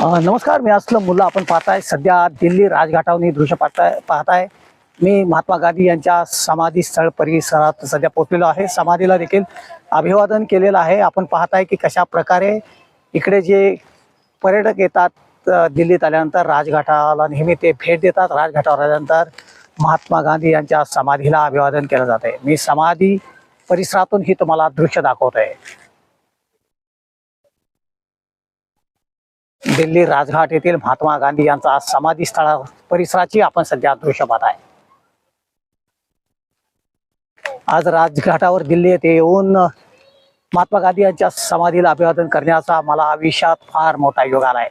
नमस्कार मी असलं मुलं आपण पाहताय सध्या दिल्ली राजघाटावर दृश्य पाहताय पाहताय. मी महात्मा गांधी यांच्या समाधी स्थळ परिसरात सध्या पोहोचलेलो आहे. समाधीला देखील अभिवादन केलेलं आहे. आपण पाहताय की कशा प्रकारे इकडे जे पर्यटक येतात दिल्लीत आल्यानंतर राजघाटाला नेहमी ते भेट देतात. राजघाटावर आल्यानंतर महात्मा गांधी यांच्या समाधीला अभिवादन केलं जात आहे मी समाधी परिसरातून ही तुम्हाला दृश्य दाखवत आहे दिल्ली राजघाट येथील महात्मा गांधी यांचा समाधी स्थळा परिसराची आपण सध्या दृश्य पाहत आहे. आज राजघाटावर दिल्ली येथे येऊन महात्मा गांधी यांच्या समाधीला अभिवादन करण्याचा मला आयुष्यात फार मोठा योग आला आहे